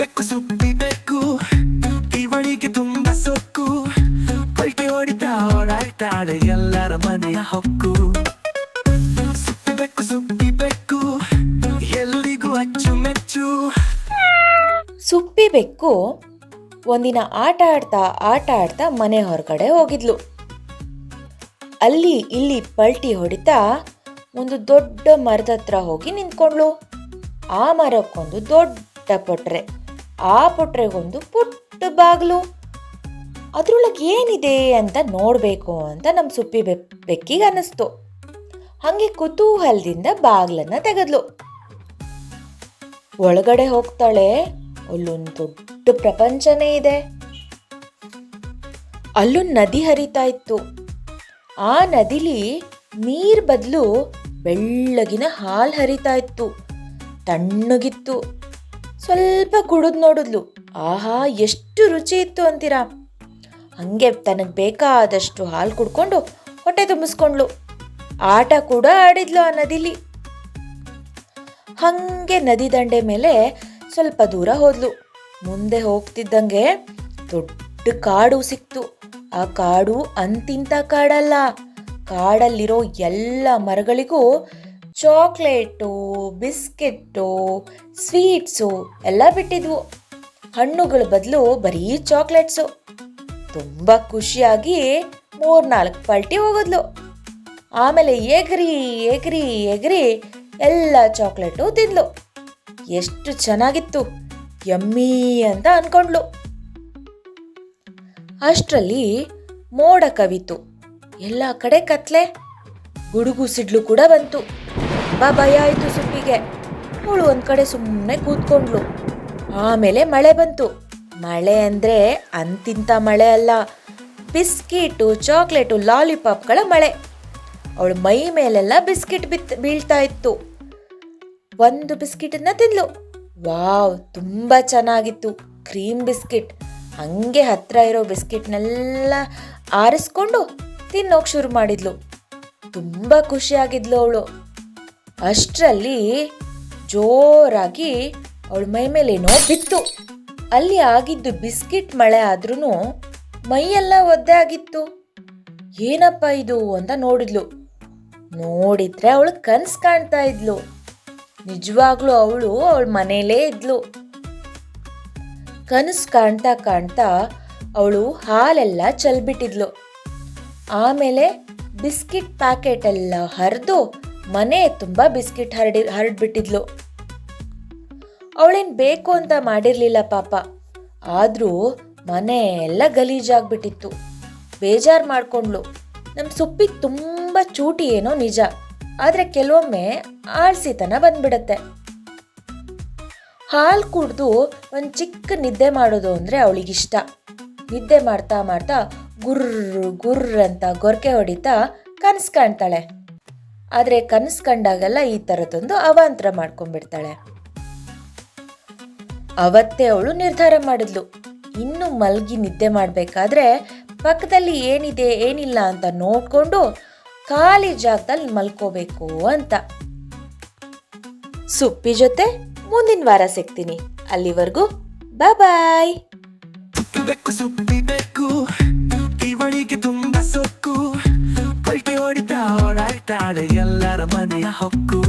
ಬೆಕ್ಕು ಸುಪ್ಪಿ ಬೆಕ್ಕು ಇವಳಿಗೆ ತುಂಬ ಸೊಕ್ಕು. ಪಲ್ಟಿ ಹೊಡಿತಾ ಓಡಾಡ್ತಾಳೆ ಎಲ್ಲರ ಮನೆಯ ಹೊಕ್ಕು. ಸುಪ್ಪಿ ಬೆಕ್ಕು ಸುಪ್ಪಿ ಬೆಕ್ಕು, ಎಲ್ಲಿಗೂ ಅಚ್ಚುಮೆಚ್ಚು ಸುಪ್ಪಿ ಬೆಕ್ಕು ಒಂದಿನ ಆಟ ಆಡ್ತಾ ಆಟ ಆಡ್ತಾ ಮನೆ ಹೊರಗಡೆ ಹೋಗಿದ್ಲು. ಅಲ್ಲಿ ಇಲ್ಲಿ ಪಲ್ಟಿ ಹೊಡಿತಾ ಒಂದು ದೊಡ್ಡ ಮರದ ಹತ್ರ ಹೋಗಿ ನಿಂತ್ಕೊಂಡ್ಲು ಆ ಮರಕ್ಕೊಂದು ದೊಡ್ಡ ಪೊಟ್ರೆ. ಆ ಪೊಟ್ರೆಗೊಂದು ಪುಟ್ಟ ಬಾಗಿಲು. ಅದರೊಳಗೆ ಏನಿದೆ ಅಂತ ನೋಡಬೇಕು ಅಂತ ನಮ್ಮ ಸುಪ್ಪಿ ಬೆ ಬೆಕ್ಕಿಗೆ ಅನ್ನಿಸ್ತು ಹಾಗೆ ಕುತೂಹಲದಿಂದ ಬಾಗ್ಲನ್ನ ತೆಗೆದ್ಲು. ಒಳಗಡೆ ಹೋಗ್ತಾಳೆ, ಅಲ್ಲೊಂದು ದೊಡ್ಡ ಪ್ರಪಂಚನೇ ಇದೆ. ಅಲ್ಲೊಂದು ನದಿ ಹರಿತಾ ಇತ್ತು. ಆ ನದಿಲಿ ನೀರ್ ಬದಲು ಬೆಳ್ಳಗಿನ ಹಾಲು ಹರಿತಾ ಇತ್ತು. ತಣ್ಣಗಿತ್ತು. ಸ್ವಲ್ಪ ಕುಡಿದ್ ನೋಡಿದ್ಲು. ಆಹಾ, ಎಷ್ಟು ರುಚಿ ಇತ್ತು ಅಂತೀರಾ? ಹಂಗೆ ತನಗೆ ಬೇಕಾದಷ್ಟು ಹಾಲು ಕುಡ್ಕೊಂಡು ಹೊಟ್ಟೆ ತುಂಬಿಸ್ಕೊಂಡ್ಲು ಆಟ ಕೂಡ ಆಡಿದ್ಲು ಆ ನದಿಲಿ. ಹಂಗೆ ನದಿ ದಂಡೆ ಮೇಲೆ ಸ್ವಲ್ಪ ದೂರ ಹೋದ್ಲು. ಮುಂದೆ ಹೋಗ್ತಿದ್ದಂಗೆ ದೊಡ್ಡ ಕಾಡು ಸಿಕ್ತು. ಆ ಕಾಡು ಅಂತಿಂತ ಕಾಡಲ್ಲ. ಕಾಡಲ್ಲಿರೋ ಎಲ್ಲ ಮರಗಳಿಗೂ ಚಾಕ್ಲೇಟು, ಬಿಸ್ಕೆಟ್ಟು, ಸ್ವೀಟ್ಸು ಎಲ್ಲ ಬಿಟ್ಟಿದ್ವು. ಹಣ್ಣುಗಳ ಬದಲು ಬರೀ ಚಾಕ್ಲೇಟ್ಸು. ತುಂಬ ಖುಷಿಯಾಗಿ ಮೂರ್ನಾಲ್ಕು ಪಲ್ಟಿ ಹೋಗೋದ್ಲು. ಆಮೇಲೆ ಎಗ್ರಿ ಎಗ್ರಿ ಎಗ್ರಿ ಎಲ್ಲ ಚಾಕ್ಲೇಟು ತಿಂದ್ಲು. ಎಷ್ಟು ಚೆನ್ನಾಗಿತ್ತು, ಯಮ್ಮಿ ಅಂತ ಅನ್ಕೊಂಡ್ಲು. ಅಷ್ಟರಲ್ಲಿ ಮೋಡ ಕವಿತು. ಎಲ್ಲ ಕಡೆ ಕತ್ಲೆ, ಗುಡುಗು ಸಿಡ್ಲು ಕೂಡ ಬಂತು. ಬಾ ಭಯ ಆಯಿತು ಸುಪ್ಪಿಗೆ. ಅವಳು ಒಂದ್ ಕಡೆ ಸುಮ್ಮನೆ ಕೂತ್ಕೊಂಡ್ಲು ಆಮೇಲೆ ಮಳೆ ಬಂತು. ಮಳೆ ಅಂದ್ರೆ ಅಂತಿಂತ ಮಳೆ ಅಲ್ಲ. ಬಿಸ್ಕಿಟು, ಚಾಕ್ಲೇಟು, ಲಾಲಿಪಾಪ್ಗಳ ಮಳೆ. ಅವಳು ಮೈ ಮೇಲೆಲ್ಲ ಬಿಸ್ಕಿಟ್ ಬಿತ್, ಬೀಳ್ತಾ ಇತ್ತು. ಒಂದು ಬಿಸ್ಕಿಟನ್ನ ತಿಂದ್ಲು ವಾವ್, ತುಂಬ ಚೆನ್ನಾಗಿತ್ತು. Cream biscuit. ಹಂಗೆ ಹತ್ರ ಇರೋ ಬಿಸ್ಕಿಟ್ನೆಲ್ಲ ಆರಿಸ್ಕೊಂಡು ತಿನ್ನೋಕ್ ಶುರು ಮಾಡಿದ್ಲು. ತುಂಬ ಖುಷಿಯಾಗಿದ್ಲು ಅವಳು. ಅಷ್ಟರಲ್ಲಿ ಜೋರಾಗಿ ಅವಳ ಮೈ ಮೇಲೇನೋ ಬಿತ್ತು. ಅಲ್ಲಿ ಆಗಿದ್ದು ಬಿಸ್ಕಿಟ್ ಮಳೆ ಆದ್ರೂ ಮೈಯೆಲ್ಲ ಒದ್ದೆ ಆಗಿತ್ತು. ಏನಪ್ಪ ಇದು ಅಂತ ನೋಡಿದ್ಲು. ನೋಡಿದ್ರೆ ಅವಳು ಕನ್ಸು ಕಾಣ್ತಾ ಇದ್ಲು. ನಿಜವಾಗ್ಲೂ ಅವಳು ಅವಳ ಮನೇಲೇ ಇದ್ಲು. ಕನಸು ಕಾಣ್ತಾ ಕಾಣ್ತಾ ಅವಳು ಹಾಲೆಲ್ಲ ಚಲ್ಬಿಟ್ಟಿದ್ಲು. ಆಮೇಲೆ ಬಿಸ್ಕಿಟ್ ಪ್ಯಾಕೆಟ್ ಎಲ್ಲ ಹರಿದು ಮನೆ ತುಂಬ ಬಿಸ್ಕಿಟ್ ಹರಡಿ ಹರಡ್ಬಿಟ್ಟಿದ್ಲು. ಅವಳೇನ್ ಬೇಕು ಅಂತ ಮಾಡಿರಲಿಲ್ಲ ಪಾಪ. ಆದರೂ ಮನೆ ಎಲ್ಲ ಗಲೀಜಾಗ್ಬಿಟ್ಟಿತ್ತು. ಬೇಜಾರ್ ಮಾಡ್ಕೊಂಡ್ಲು ನಮ್ಮ ಸುಪ್ಪಿ ತುಂಬ ಚೂಟಿ ಏನೋ ನಿಜ. ಆದರೆ ಕೆಲವೊಮ್ಮೆ ಆಳ್ಸಿತನ ಬಂದ್ಬಿಡತ್ತೆ. ಹಾಲು ಕುಡ್ದು ಒಂದು ಚಿಕ್ಕ ನಿದ್ದೆ ಮಾಡೋದು ಅಂದರೆ ಅವಳಿಗಿಷ್ಟ. ನಿದ್ದೆ ಮಾಡ್ತಾ ಮಾಡ್ತಾ ಗುರ್ರ್ ಗುರ್ರ್ ಅಂತ ಗೊರಕೆ ಹೊಡಿತಾ ಕನಸು ಕಾಣ್ತಾಳೆ. ಆದರೆ ಕನಸು ಕಂಡಾಗೆಲ್ಲ ಈ ಥರದೊಂದು ಅವಾಂತರ ಮಾಡ್ಕೊಂಡ್ಬಿಡ್ತಾಳೆ. ಅವತ್ತೇ ಅವಳು ನಿರ್ಧಾರ ಮಾಡಿದ್ಲು. ಇನ್ನು ಮಲ್ಗಿ ನಿದ್ದೆ ಮಾಡಬೇಕಾದ್ರೆ ಪಕ್ಕದಲ್ಲಿ ಏನಿದೆ, ಏನಿಲ್ಲ ಅಂತ ನೋಡ್ಕೊಂಡು ಖಾಲಿ ಜಾಗದಲ್ಲಿ ಮಲ್ಕೋಬೇಕು ಅಂತ. ಸುಪ್ಪಿ ಜೊತೆ ಮುಂದಿನ ವಾರ ಸಿಗ್ತೀನಿ. ಅಲ್ಲಿವರೆಗೂ ಬಾಯ್ ಬೆಕ್ಕು, ಸುಪ್ಪಿ ಬೆಕ್ಕು ಇವಳಿಗೆ ತುಂಬ ಸೊಕ್ಕು ಹೊಡಿತಾ ಓಡಾಡ್ತಾಳೆ ಎಲ್ಲರ ಮನೆಯ ಹೊಕ್ಕು